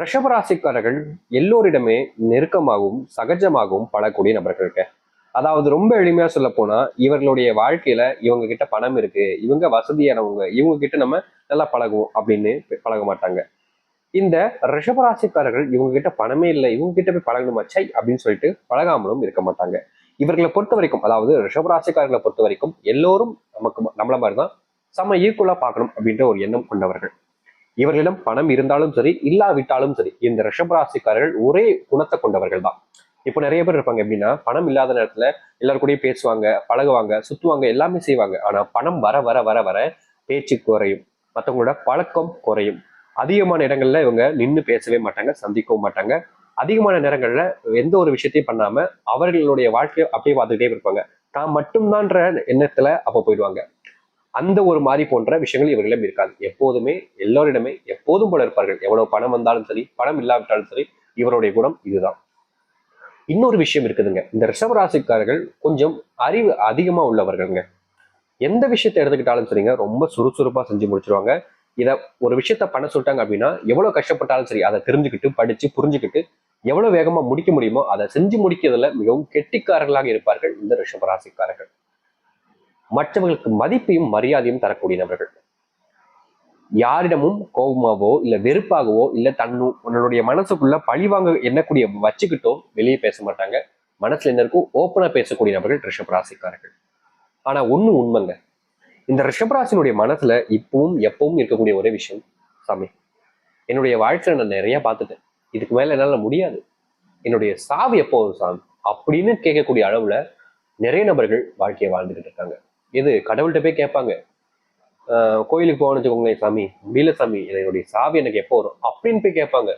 ரிஷபராசிக்காரர்கள் எல்லோரிடமே நெருக்கமாகவும் சகஜமாகவும் பழக்கூடிய நபர்களுக்கு அதாவது ரொம்ப எளிமையா சொல்ல போனா இவர்களுடைய வாழ்க்கையில இவங்க கிட்ட பணம் இருக்கு இவங்க வசதியானவங்க இவங்க கிட்ட நம்ம நல்லா பழகுவோம் அப்படின்னு பழக மாட்டாங்க. இந்த ரிஷபராசிக்காரர்கள் இவங்க கிட்ட பணமே இல்லை இவங்க கிட்ட போய் பழகணுமா? சை அப்படின்னு சொல்லிட்டு பழகாமலும் இருக்க மாட்டாங்க. இவர்களை பொறுத்த வரைக்கும் அதாவது ரிஷபராசிக்காரர்களை பொறுத்த வரைக்கும் எல்லோரும் நமக்கு நம்மள மாதிரி தான் சம ஈக்குவலா பார்க்கணும் அப்படின்ற ஒரு எண்ணம் கொண்டவர்கள். இவர்களிடம் பணம் இருந்தாலும் சரி இல்லாவிட்டாலும் சரி இந்த ரிஷபராசிக்காரர்கள் ஒரே குணத்தை கொண்டவர்கள் தான் இப்போ நிறைய பேர் இருப்பாங்க. எப்படின்னா பணம் இல்லாத நேரத்துல எல்லாரும் கூடயும் பேசுவாங்க பழகுவாங்க சுத்துவாங்க எல்லாமே செய்வாங்க. ஆனா பணம் வர வர வர வர பேச்சு குறையும். மற்றவங்களோட பழக்கம் குறையும். அதிகமான இடங்கள்ல இவங்க நின்று பேசவே மாட்டாங்க சந்திக்கவும் மாட்டாங்க. அதிகமான நேரங்கள்ல எந்த ஒரு விஷயத்தையும் பண்ணாம அவர்களுடைய வாழ்க்கையை அப்படியே பார்த்துக்கிட்டே இருப்பாங்க. தான் மட்டும்தான்ற எண்ணத்துல அப்போ போயிடுவாங்க. அந்த ஒரு மாதிரி போன்ற விஷயங்கள் இவர்களிடம் இருக்காது. எப்போதுமே எல்லோரிடமே எப்போதும் போல இருப்பார்கள். எவ்வளவு பணம் வந்தாலும் சரி பணம் இல்லாவிட்டாலும் சரி இவருடைய குணம் இதுதான். இன்னொரு விஷயம் இருக்குதுங்க. இந்த ரிஷபராசிக்காரர்கள் கொஞ்சம் அறிவு அதிகமா உள்ளவர்கள்ங்க. எந்த விஷயத்தை எடுத்துக்கிட்டாலும் சரிங்க ரொம்ப சுறுசுறுப்பா செஞ்சு முடிச்சிருவாங்க. இதை ஒரு விஷயத்த பண்ண சொல்லிட்டாங்க அப்படின்னா எவ்வளவு கஷ்டப்பட்டாலும் சரி அதை தெரிஞ்சுக்கிட்டு படிச்சு புரிஞ்சுக்கிட்டு எவ்வளவு வேகமா முடிக்க முடியுமோ அதை செஞ்சு முடிக்கிறதுல மிகவும் கெட்டிக்காரர்களாக இருப்பார்கள் இந்த ரிஷபராசிக்காரர்கள் மற்றவர்களுக்கு மதிப்பையும் மரியாதையும் தரக்கூடிய நபர்கள். யாரிடமும் கோபமாவோ இல்ல வெறுப்பாகவோ இல்ல தன்னு உன்னுடைய மனசுக்குள்ள பழிவாங்க எண்ணக்கூடிய வச்சுக்கிட்டோ வெளியே பேச மாட்டாங்க. மனசுல என்ன இருக்கும் ஓப்பனா பேசக்கூடிய நபர்கள் ரிஷபராசிக்காரர்கள் ஆனா ஒண்ணு உண்மைங்க. இந்த ரிஷபராசினுடைய மனசுல இப்பவும் எப்பவும் இருக்கக்கூடிய ஒரே விஷயம் சாமி. என்னுடைய வாழ்க்கையில நான் நிறைய பார்த்துட்டேன். இதுக்கு மேல என்னால முடியாது. என்னுடைய சாவு எப்போ வரும் சாமி? அப்படின்னு கேட்கக்கூடிய அளவுல நிறைய நபர்கள் வாழ்க்கையை வாழ்ந்துகிட்டு இருக்காங்க. எது? கடவுள்கிட்ட போய் கேட்பாங்க. கோயிலுக்கு போகணும்னு வச்சுக்கோங்களேன் சாமி. முடியல சாமி என்னுடைய சாவி எனக்கு எப்போ வரும்? அப்படின்னு போய் கேட்பாங்க.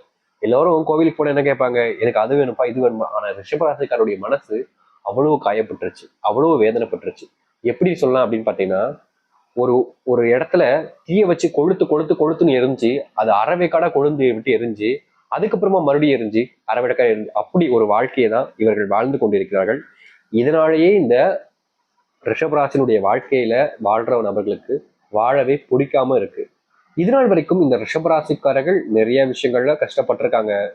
எல்லாரும் கோவிலுக்கு போனால் என்ன கேட்பாங்க? எனக்கு அது வேணும்ப்பா இது வேணுமா ஆனால் ரிஷபராசிக்காருடைய மனசு அவ்வளவு காயப்பட்டுருச்சு. அவ்வளவு வேதனைப்பட்டுருச்சு. எப்படி சொல்லலாம் அப்படின்னு பார்த்தீங்கன்னா ஒரு ஒரு இடத்துல தீயை வச்சு கொளுத்து கொளுத்து கொளுத்துன்னு எரிஞ்சு அது அறவேக்காடா கொழுந்து விட்டு எரிஞ்சு அதுக்கப்புறமா மறுபடியும் எரிஞ்சு அறவேக்காடா எரிஞ்சு அப்படி ஒரு வாழ்க்கையை தான் இவர்கள் வாழ்ந்து கொண்டிருக்கிறார்கள். இதனாலேயே இந்த ரிஷபராசினுடைய வாழ்க்கையில வாழ்ற நபர்களுக்கு வாழவே பிடிக்காம இருக்கு. இதனால் வரைக்கும் இந்த ரிஷபராசிக்காரர்கள் நிறைய விஷயங்கள்ல கஷ்டப்பட்டிருக்காங்க.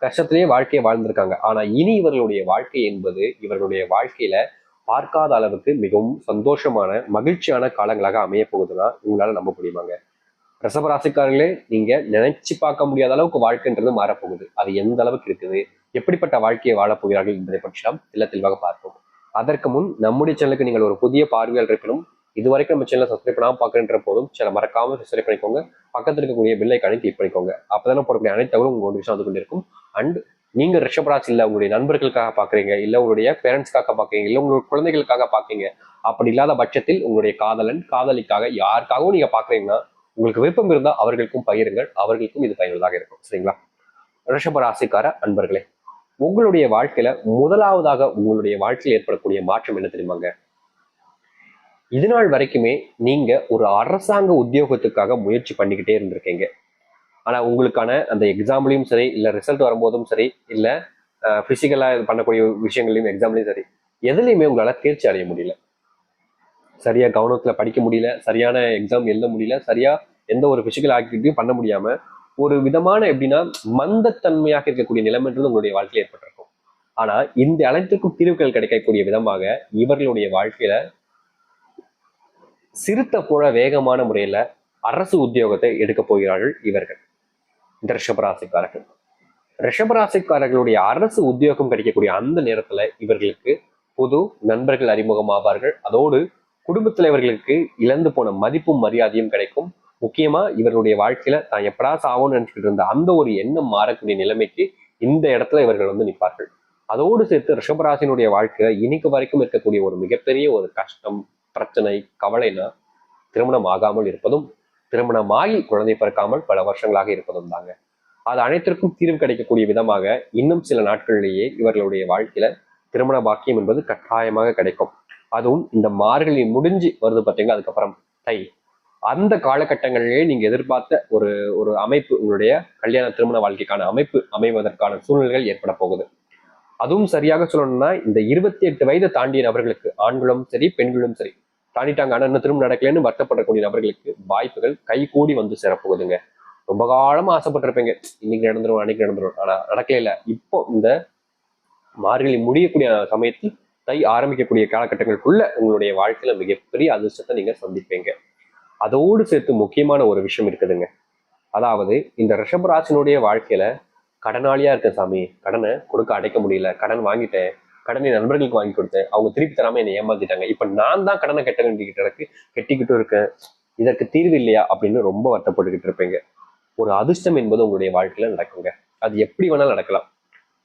கஷ்டத்திலேயே வாழ்க்கையை வாழ்ந்திருக்காங்க. ஆனா இனி இவர்களுடைய வாழ்க்கை என்பது இவர்களுடைய வாழ்க்கையில பார்க்காத அளவுக்கு மிகவும் சந்தோஷமான மகிழ்ச்சியான காலங்களாக அமைய போகுதுன்னா உங்களால நம்ப முடியுமாங்க? ரசபராசிக்காரர்களே நீங்க நினைச்சு பார்க்க முடியாத அளவுக்கு வாழ்க்கைன்றது மாறப்போகுது. அது எந்த அளவுக்கு இருக்குது? எப்படிப்பட்ட வாழ்க்கையை வாழப் போகிறார்கள் என்பதை பற்றி நாம் தெல்ல தெளிவாக பார்ப்போம். அதற்கு முன் நம்முடைய சேனலுக்கு நீங்கள் ஒரு புதிய பார்வையாளர் இருப்பினும் இதுவரைக்கும் நம்ம சேனலை சப்ஸ்கிரைப் பண்ணாமல் பார்க்குறன்ற போதும் சில மறக்காமல் சப்ஸ்கிரைப் பண்ணிக்கோங்க. பக்கத்தில் இருக்கக்கூடிய பில்லை கணக்கு கிளிக் பண்ணிக்கோங்க அப்பதான் போடக்கூடிய அனைத்து தகவலும் உங்க விஷயம் வந்து கொண்டிருக்கும். அண்ட் நீங்க ரிஷபராசி இல்லை உங்களுடைய நண்பர்களுக்காக பாக்குறீங்க இல்ல உங்களுடைய பேரண்ட்ஸ்க்காக பாக்குறீங்க இல்ல உங்களுடைய குழந்தைகளுக்காக பார்க்குறீங்க அப்படி இல்லாத பட்சத்தில் உங்களுடைய காதலன் காதலிக்காக யாருக்காகவும் நீங்க பாக்குறீங்கன்னா உங்களுக்கு விருப்பம் இருந்தால் அவர்களுக்கும் பகிருங்கள் அவர்களுக்கும் இது பயனுள்ளதாக இருக்கும். சரிங்களா? ரிஷபராசிக்கார அன்பர்களே உங்களுடைய வாழ்க்கையில முதலாவதாக உங்களுடைய வாழ்க்கையில் ஏற்படக்கூடிய மாற்றம் என்ன தெரியுமாங்க? இது நாள் வரைக்குமே நீங்க ஒரு அரசாங்க உத்தியோகத்துக்காக முயற்சி பண்ணிக்கிட்டே இருந்திருக்கீங்க. ஆனா உங்களுக்கான அந்த எக்ஸாம்லையும் சரி இல்ல ரிசல்ட் வரும்போதும் சரி இல்ல பிசிக்கலா பண்ணக்கூடிய விஷயங்களையும் எக்ஸாம்லையும் சரி எதுலையுமே உங்களால தேர்ச்சி அடைய முடியல. சரியா கவனத்துல படிக்க முடியல சரியான எக்ஸாம் எழுத முடியல சரியா எந்த ஒரு பிசிக்கல் ஆக்டிவிட்டியும் பண்ண முடியாம ஒரு விதமான எப்படின்னா மந்தத்தன்மையாக இருக்கக்கூடிய நிலைமைன்றது உங்களுடைய வாழ்க்கையில் ஏற்பட்டிருக்கும். ஆனா இந்த அனைத்துக்கும் தீர்வுகள் கிடைக்கக்கூடிய விதமாக இவர்களுடைய வாழ்க்கையில சிறுத்த போல வேகமான முறையில அரசு உத்தியோகத்தை எடுக்க போகிறார்கள் இவர்கள். இந்த ரிஷபராசிக்காரர்கள் ரிஷபராசிக்காரர்களுடைய அரசு உத்தியோகம் கிடைக்கக்கூடிய அந்த நேரத்துல இவர்களுக்கு புது நண்பர்கள் அறிமுகமாவார்கள். அதோடு குடும்பத்துல இவர்களுக்கு இழந்து போன மதிப்பும் மரியாதையும் கிடைக்கும். முக்கியமா இவர்களுடைய வாழ்க்கையில தான் எப்படா சாவோன்னு நினைச்சிட்டு இருந்த அந்த ஒரு எண்ணம் மாறக்கூடிய நிலைமைக்கு இந்த இடத்துல இவர்கள் வந்து நிற்பார்கள். அதோடு சேர்த்து ரிஷபராசினுடைய வாழ்க்கையில இன்னைக்கு வரைக்கும் இருக்கக்கூடிய ஒரு மிகப்பெரிய ஒரு கஷ்டம் பிரச்சனை கவலைனா திருமணம் ஆகாமல் இருப்பதும் திருமணமாகி குழந்தை பிறக்காமல் பல வருஷங்களாக இருப்பதும் தாங்க. அது அனைத்திற்கும் தீர்வு கிடைக்கக்கூடிய விதமாக இன்னும் சில நாட்களிலேயே இவர்களுடைய வாழ்க்கையில திருமண பாக்கியம் என்பது கட்டாயமாக கிடைக்கும். அதுவும் இந்த மார்கழி முடிஞ்சு வருது பார்த்தீங்களா அதுக்கப்புறம் தை அந்த காலகட்டங்களிலேயே நீங்க எதிர்பார்த்த ஒரு ஒரு அமைப்பு உங்களுடைய கல்யாண திருமண வாழ்க்கைக்கான அமைப்பு அமைவதற்கான சூழ்நிலைகள் ஏற்பட போகுது. அதுவும் சரியாக சொல்லணும்னா இந்த இருபத்தி எட்டு வயது தாண்டிய நபர்களுக்கு ஆண்களும் சரி பெண்களும் சரி தாண்டிட்டாங்க. ஆனால் இன்னும் திரும்ப நடக்கலன்னு வருத்தப்படக்கூடிய நபர்களுக்கு வாய்ப்புகள் கைகூடி வந்து சேரப்போகுதுங்க. ரொம்ப காலமா ஆசைப்பட்டிருப்பீங்க. இன்னைக்கு நடந்துடும் அன்னைக்கு நடந்துரும். ஆனா நடக்கல இல்லை இப்போ இந்த மார்கழி முடியக்கூடிய சமயத்தில் தை ஆரம்பிக்கக்கூடிய காலகட்டங்களுக்குள்ள உங்களுடைய வாழ்க்கையில மிகப்பெரிய அதிர்ஷ்டத்தை நீங்க சந்திப்பீங்க. அதோடு சேர்த்து முக்கியமான ஒரு விஷயம் இருக்குதுங்க. அதாவது இந்த ரிஷபராசினுடைய வாழ்க்கையில கடனாளியா இருக்க சாமி கடனை கொடுக்க அடைக்க முடியல கடன் வாங்கிட்டேன் கடனை நண்பர்களுக்கு வாங்கி கொடுத்தேன் அவங்க திருப்பி தராம என்னை ஏமாத்திட்டாங்க. இப்ப நான் தான் கடனை கட்ட வேண்டிக்கிட்டு இருக்கு கெட்டிக்கிட்டும் இருக்கேன். இதற்கு தீர்வு இல்லையா அப்படின்னு ரொம்ப வருத்தப்பட்டுக்கிட்டு இருப்பீங்க. ஒரு அதிர்ஷ்டம் என்பது உங்களுடைய வாழ்க்கையில நடக்குங்க. அது எப்படி வேணாலும் நடக்கலாம்.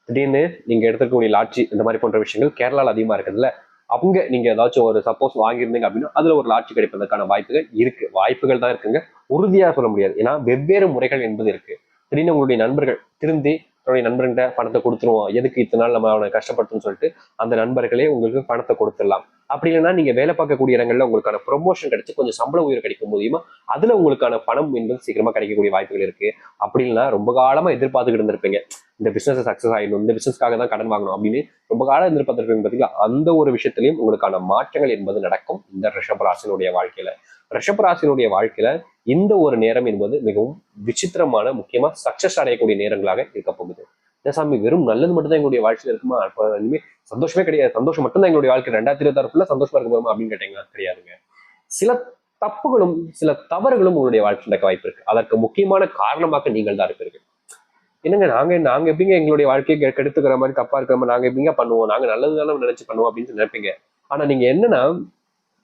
திடீர்னு நீங்க எடுத்துக்கக்கூடிய லாட்சி இந்த மாதிரி போன்ற விஷயங்கள் கேரளால அதிகமா இருக்குதுல்ல அவங்க நீங்க ஏதாச்சும் ஒரு சப்போஸ் வாங்கியிருந்தீங்க அப்படின்னா அதுல ஒரு லாட்சி கிடைப்பதற்கான வாய்ப்புகள் இருக்கு. வாய்ப்புகள் தான் இருக்குங்க. உறுதியா சொல்ல முடியாது. ஏன்னா வெவ்வேறு முறைகள் என்பது இருக்கு. திடீர்னு உங்களுடைய நண்பர்கள் திருந்தி தன்னுடைய நண்பர்கிட்ட பணத்தை கொடுத்துருவோம். எதுக்கு இத்தனை நாள் நம்ம அவனை கஷ்டப்படுத்துன்னு சொல்லிட்டு அந்த நண்பர்களே உங்களுக்கு பணத்தை கொடுத்துடலாம். அப்படி இல்லைன்னா நீங்க வேலை பார்க்கக்கூடிய இடங்கள்ல உங்களுக்கான ப்ரொமோஷன் கிடைச்சு கொஞ்சம் சம்பள உயர் கிடைக்கும் மூலியமா அதுல உங்களுக்கான பணம் என்பது சீக்கிரமா கிடைக்கக்கூடிய வாய்ப்புகள் இருக்கு. அப்படி இல்லைன்னா ரொம்ப காலமா எதிர்பார்த்துக்கிட்டு இருந்திருப்பீங்க. இந்த பிசினஸ் சக்சஸ் ஆயிடும் இந்த பிசினஸ்க்காக தான் கடன் வாங்கணும் அப்படின்னு ரொம்ப காலம் எதிர்பார்த்திருப்பீங்க பார்த்தீங்களா அந்த ஒரு விஷயத்திலையும் உங்களுக்கான மாற்றங்கள் என்பது நடக்கும் இந்த ரிஷபராசினுடைய வாழ்க்கையில. ரிஷபராசினுடைய வாழ்க்கையில இந்த ஒரு நேரம் என்பது மிகவும் விசித்திரமான முக்கியமா சக்சஸ் அடையக்கூடிய நேரங்களாக இருக்க போகுது. இந்த சாமி வெறும் நல்லது மட்டும் தான் எங்களுடைய வாழ்க்கையில இருக்குமா? அப்போ இனிமே சந்தோஷமே கிடையாது. சந்தோஷம் மட்டும் தான் எங்களுடைய வாழ்க்கை. ரெண்டாயிரத்தி இருபத்தாறு ஃபுல்லா சந்தோஷமா இருக்க போகுமா அப்படின்னு கேட்டீங்கன்னா கிடையாதுங்க சில தப்புகளும் சில தவறுகளும் உங்களுடைய வாழ்க்கையில் நடக்க வாய்ப்பு இருக்கு. அதற்கு முக்கியமான காரணமாக நீங்கள் தான் இருப்பீர்கள். என்னங்க நாங்க நாங்க எப்படிங்க எங்களுடைய வாழ்க்கையை கெடுத்துக்கிற மாதிரி தப்பா இருக்கிற மாதிரி நாங்க எப்படிங்க பண்ணுவோம்? நாங்க நல்லது தானே நினைச்சு பண்ணுவோம் அப்படின்னு நினைப்பீங்க. ஆனா நீங்க என்னன்னா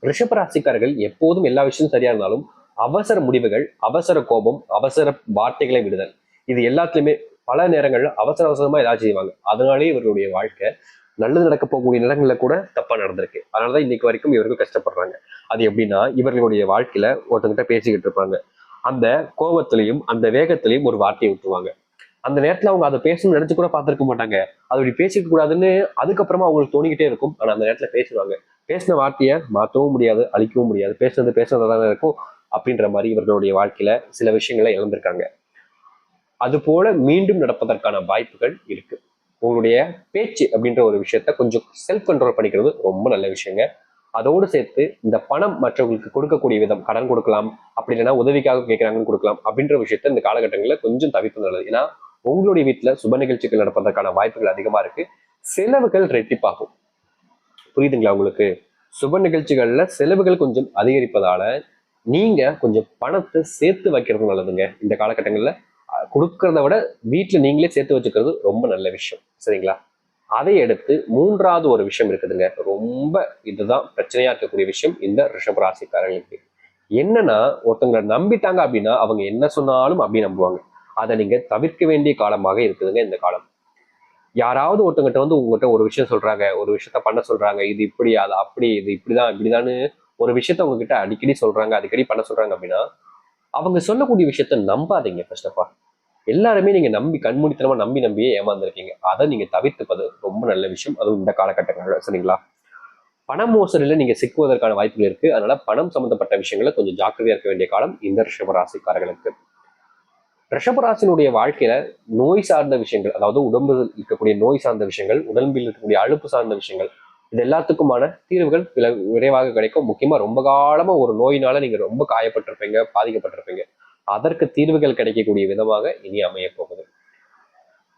ரிஷபராசிக்காரர்கள் எப்போதும் எல்லா விஷயமும் சரியா இருந்தாலும் அவசர முடிவுகள் அவசர கோபம் அவசர வார்த்தைகளை விடுதல். இது எல்லாத்துலயுமே பல நேரங்கள்ல அவசர அவசரமா ஏதாச்சும் செய்வாங்க. அதனாலே இவர்களுடைய வாழ்க்கை நல்லது நடக்க போகக்கூடிய நேரங்களில் கூட தப்பா நடந்திருக்கு. அதனாலதான் இன்னைக்கு வரைக்கும் இவர்கள் கஷ்டப்படுறாங்க. அது எப்படின்னா இவர்களுடைய வாழ்க்கையில ஒருத்தங்கிட்ட பேசிக்கிட்டு இருப்பாங்க. அந்த கோபத்திலையும் அந்த வேகத்திலையும் ஒரு வார்த்தையை விட்டுருவாங்க அந்த நேரத்துல அவங்க அதை பேசணும்னு நினைச்சு கூட பார்த்துருக்க மாட்டாங்க. அது இப்படி பேசிக்க கூடாதுன்னு அதுக்கப்புறமா அவங்களுக்கு தோணிக்கிட்டே இருக்கும். ஆனா அந்த நேரத்துல பேசுவாங்க. பேசின வார்த்தையை மாற்றவும் முடியாது அழிக்கவும் முடியாது. பேசுனது பேசுனதான இருக்கும் அப்படின்ற மாதிரி இவர்களுடைய வாழ்க்கையில சில விஷயங்களை இழந்திருக்காங்க. அது போல மீண்டும் நடப்பதற்கான வாய்ப்புகள் இருக்கு. உங்களுடைய பேச்சு அப்படின்ற ஒரு விஷயத்த கொஞ்சம் செல்ஃப் கண்ட்ரோல் பண்ணிக்கிறது ரொம்ப நல்ல விஷயங்க. அதோடு சேர்த்து இந்த பணம் மற்றவங்களுக்கு கொடுக்கக்கூடிய விதம் கடன் கொடுக்கலாம் அப்படி இல்லைன்னா உதவிக்காக கேட்குறாங்கன்னு கொடுக்கலாம் அப்படின்ற விஷயத்த இந்த காலகட்டங்களில் கொஞ்சம் தவிர்த்து நல்லது. ஏன்னா உங்களுடைய வீட்டில் சுப நிகழ்ச்சிகள் நடப்பதற்கான வாய்ப்புகள் அதிகமா இருக்கு. செலவுகள் ரெட்டிப்பாகும். புரியுதுங்களா உங்களுக்கு? சுப நிகழ்ச்சிகள்ல செலவுகள் கொஞ்சம் அதிகரிப்பதால நீங்க கொஞ்சம் பணத்தை சேர்த்து வைக்கிறது நல்லதுங்க. இந்த காலகட்டங்களில் கொடுக்கறத விட வீட்டில் நீங்களே சேர்த்து வச்சுக்கிறது ரொம்ப நல்ல விஷயம். சரிங்களா? அதை அடுத்து மூன்றாவது ஒரு விஷயம் இருக்குதுங்க. ரொம்ப இதுதான் பிரச்சனையா இருக்கக்கூடிய விஷயம். இந்த ரிஷப ராசிக்காரங்களுக்கு என்னன்னா ஒருத்தங்களை நம்பிட்டாங்க அப்படின்னா அவங்க என்ன சொன்னாலும் அப்படி நம்புவாங்க. அதை நீங்க தவிர்க்க வேண்டிய காலமாக இருக்குதுங்க இந்த காலம். யாராவது ஒருத்தங்கிட்ட வந்து உங்ககிட்ட ஒரு விஷயம் சொல்றாங்க ஒரு விஷயத்த பண்ண சொல்றாங்க இது இப்படி அது அப்படி இது இப்படிதான் இப்படிதான்னு ஒரு விஷயத்த உங்ககிட்ட அடிக்கடி சொல்றாங்க அடிக்கடி பண்ண சொல்றாங்க அப்படின்னா அவங்க சொல்லக்கூடிய விஷயத்த நம்பாதீங்க ஃபர்ஸ்ட் ஆஃப் ஆல் எல்லாருமே நீங்க நம்பி கண்மூடித்தனமா நம்பி நம்பியே ஏமாந்துருக்கீங்க. அதை நீங்க தவிர்த்துப்பது ரொம்ப நல்ல விஷயம். அதுவும் இந்த காலகட்டங்களில் சரிங்களா? பண மோசடியில் நீங்க சிக்குவதற்கான வாய்ப்புகள் இருக்கு. அதனால பணம் சம்பந்தப்பட்ட விஷயங்களை கொஞ்சம் ஜாக்கிரதையா இருக்க வேண்டிய காலம் இந்த ரிஷபராசிக்காரர்களுக்கு ரிஷபராசினுடைய வாழ்க்கையில நோய் சார்ந்த விஷயங்கள் அதாவது உடம்பு இருக்கக்கூடிய நோய் சார்ந்த விஷயங்கள் உடம்பில் இருக்கக்கூடிய அழுப்பு சார்ந்த விஷயங்கள் இது எல்லாத்துக்குமான தீர்வுகள் வில விரைவாக கிடைக்கும். முக்கியமா ரொம்ப காலமா ஒரு நோயினால நீங்க ரொம்ப காயப்பட்டிருப்பீங்க பாதிக்கப்பட்டிருப்பீங்க. அதற்கு தீர்வுகள் கிடைக்கக்கூடிய விதமாக இனி அமைய போகுது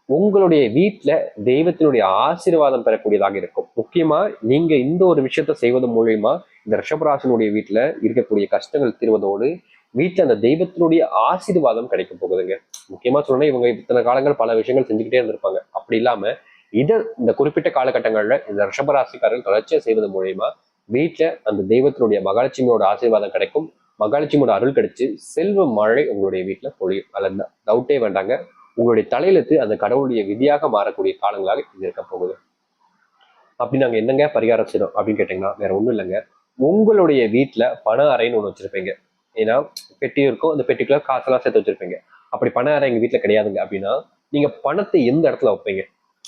உங்களுடைய வீட்டுல தெய்வத்தினுடைய ஆசீர்வாதம் பெறக்கூடியதாக இருக்கும். முக்கியமா நீங்க இந்த ஒரு விஷயத்த செய்வது மூலியமா இந்த ரிஷபராசனுடைய வீட்டுல இருக்கக்கூடிய கஷ்டங்கள் தீர்வதோடு வீட்டுல அந்த தெய்வத்தினுடைய ஆசீர்வாதம் கிடைக்க போகுதுங்க. முக்கியமா சொல்லணும்னா இவங்க இத்தனை காலங்கள் பல விஷயங்கள் செஞ்சுக்கிட்டே இருந்திருப்பாங்க. அப்படி இல்லாம இதை இந்த குறிப்பிட்ட காலகட்டங்களில் இந்த ரிஷபராசிக்காரர்கள் தொடர்ச்சியாக செய்வது மூலியமா வீட்டுல அந்த தெய்வத்தினுடைய மகாலட்சுமியோட ஆசீர்வாதம் கிடைக்கும். மகாலட்சுமியோட அருள் கிடைச்சு செல்வ மழை உங்களுடைய வீட்டுல பொழியும். அல்லது டவுட்டே வேண்டாங்க. உங்களுடைய தலையெழுத்து அந்த கடவுளுடைய விதியாக மாறக்கூடிய காலங்களாக இது இருக்க போகுது. அப்படி நாங்க என்னங்க பரிகாரம் செய்யணும் அப்படின்னு கேட்டிங்கன்னா வேற ஒண்ணும் இல்லைங்க. உங்களுடைய வீட்டுல பண அறைன்னு ஒன்று வச்சுருப்பீங்க. ஏன்னா பெட்டி இருக்கும் அந்த பெட்டிக்குள்ள காசெல்லாம் சேர்த்து வச்சிருப்பீங்க. அப்படி பணம் யாரும் எங்கள் வீட்டில் கிடையாதுங்க. அப்படின்னா நீங்க பணத்தை எந்த இடத்துல வைப்பீங்க?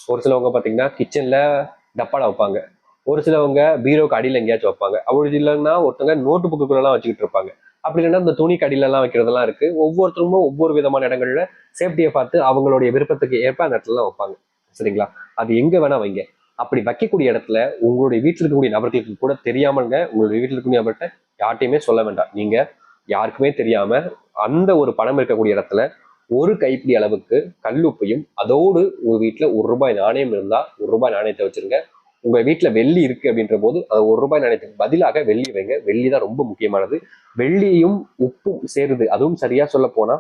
ஒரு சிலவங்க பாத்தீங்கன்னா கிச்சன்ல டப்பாவில் வைப்பாங்க. ஒரு சிலவங்க பீரோக்கு அடியில் எங்கேயாச்சும் வைப்பாங்க. அப்படி இல்லைன்னா ஒருத்தவங்க நோட்டு புக்குக்குள்ளலாம் வச்சுக்கிட்டு இருப்பாங்க. அப்படி இல்லைன்னா இந்த துணி கடியிலலாம் வைக்கிறதெல்லாம் இருக்கு. ஒவ்வொருத்தரும் ஒவ்வொரு விதமான இடங்கள்ல சேஃப்டியை பார்த்து அவங்களுடைய விருப்பத்துக்கு ஏற்ப அந்த இடத்துல வைப்பாங்க. சரிங்களா? அது எங்க வேணா வைங்க. அப்படி வைக்கக்கூடிய இடத்துல உங்களுடைய வீட்டில் இருக்கக்கூடிய நபர்களுக்கு கூட தெரியாமல்ங்க உங்களுடைய வீட்டில் இருக்கக்கூடிய நபர்கிட்ட யார்ட்டையுமே சொல்ல வேண்டாம். நீங்க யாருக்குமே தெரியாம அந்த ஒரு பணம் இருக்கக்கூடிய இடத்துல ஒரு கைப்பிடி அளவுக்கு கல்லுப்பையும் அதோடு உங்க வீட்டுல ஒரு ரூபாய் நாணயம் இருந்தா ஒரு ரூபாய் நாணயத்தை வச்சிருங்க. உங்க வீட்டுல வெள்ளி இருக்கு அப்படின்ற போது அது ஒரு ரூபாய் நாணயத்துக்கு பதிலாக வெள்ளி வைங்க. வெள்ளி தான் ரொம்ப முக்கியமானது. வெள்ளியும் உப்பும் சேருது. அதுவும் சரியா சொல்ல போனா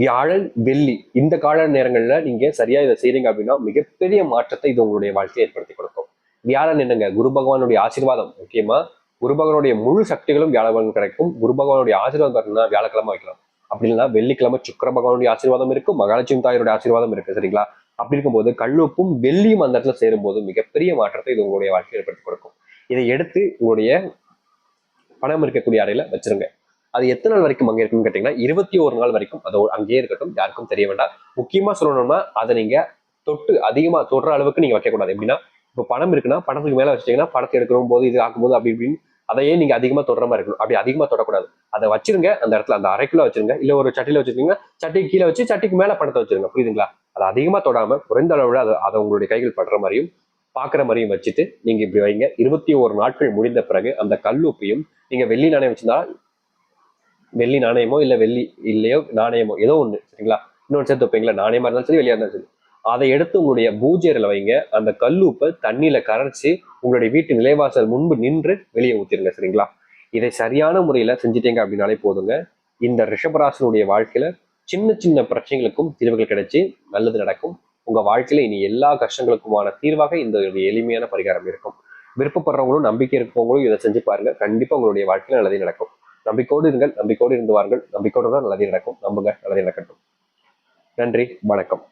வியாழன் வெள்ளி. இந்த கால நேரங்கள்ல நீங்க சரியா இதை செய்றீங்க அப்படின்னா மிகப்பெரிய மாற்றத்தை இது உங்களுடைய வாழ்க்கையை ஏற்படுத்தி கொடுக்கும். வியாழன் என்னங்க? குரு பகவானுடைய ஆசீர்வாதம் முக்கியமா? குரு பகவானுடைய முழு சக்திகளும் வியாழன் கிடைக்கும். குரு பகவானுடைய ஆசீர்வாதம் பார்த்தீங்கன்னா வியாழக்கிழமை வைக்கலாம். அப்படி இல்லைன்னா வெள்ளிக்கிழமை சுக்கர பகவானுடைய ஆசீர்வாதம் இருக்கும். மகாலட்சுமி தாயருடைய ஆசீர்வாதம் இருக்கு சரிங்களா? அப்படி இருக்கும்போது கல்லுப்பும் வெள்ளியும் அந்த இடத்துல சேரும்போது மிகப்பெரிய மாற்றத்தை இது உங்களுடைய வாழ்க்கையில் ஏற்படுத்தி கொடுக்கும். இதை எடுத்து உங்களுடைய பணம் இருக்கக்கூடிய அறையில வச்சிருங்க. அது எத்தனை நாள் வரைக்கும் அங்கே இருக்குன்னு கேட்டீங்கன்னா இருபத்தி ஒரு நாள் வரைக்கும். அது அங்கேயே இருக்கட்டும் யாருக்கும் தெரிய வேண்டாம். முக்கியமா சொல்லணும்னா அதை நீங்க தொட்டு அதிகமா தொடுற அளவுக்கு நீங்க வைக்கக்கூடாது. எப்படின்னா இப்போ பணம் இருக்குன்னா பணத்துக்கு மேல வச்சிட்டீங்கன்னா பணத்தை எடுக்கிற போது இது ஆக்கும்போது அப்படி இப்படின்னு அதையே நீங்க அதிகமா தொடர மாதிரி இருக்கணும். அப்படி அதிகமா தொடக்கூடாது. அதை வச்சிருங்க. அந்த இடத்துல அந்த அரைக்குள்ள வச்சிருங்க. இல்ல ஒரு சட்டியில வச்சிருக்கீங்க சட்டிக்கு கீழே வச்சு சட்டிக்கு மேல பணத்தை வச்சிருங்க. புரியுதுங்களா? அதை அதிகமா தொடாம குறைந்த அளவுல அதை அதை உங்களுடைய கைகள் படுற மாதிரியும் பாக்குற மாதிரியும் வச்சுட்டு நீங்க இப்படி வைங்க. இருபத்தி ஒரு நாட்கள் முடிந்த பிறகு அந்த கல்லூப்பையும் நீங்க வெள்ளி நாணயம் வச்சிருந்தா வெள்ளி நாணயமோ இல்ல வெள்ளி இல்லையோ நாணயமோ ஏதோ ஒண்ணு சரிங்களா? இன்னொன்று சேர்த்து வைப்பீங்களா? நாணயமா இருந்தாலும் சரி வெளியா இருந்தாலும் சரி. அதை எடுத்து உங்களுடைய பூஜையில் வைங்க. அந்த கல்லூப்பை தண்ணியில கரைச்சி உங்களுடைய வீட்டு நிலைவாசல் முன்பு நின்று வெளியே ஊத்திருங்க சரிங்களா? இதை சரியான முறையில செஞ்சிட்டீங்க அப்படின்னாலே போதுங்க. இந்த ரிஷபராசனுடைய வாழ்க்கையில சின்ன சின்ன பிரச்சனைகளுக்கும் தீர்வுகள் கிடைச்சி நல்லது நடக்கும். உங்க வாழ்க்கையில இனி எல்லா கஷ்டங்களுக்குமான தீர்வாக இந்த எளிமையான பரிகாரம் இருக்கும். விருப்பப்படுறவங்களும் நம்பிக்கை இருக்கிறவங்களும் இதை செஞ்சு பாருங்க. கண்டிப்பா உங்களுடைய வாழ்க்கையில நல்லதே நடக்கும். நம்பிக்கோடு இருங்கள் நம்பிக்கோடு இருந்து வாருங்கள். நம்பிக்கோடு தான் நல்லதே நடக்கும். நம்புங்க நல்லதே நடக்கட்டும். நன்றி வணக்கம்.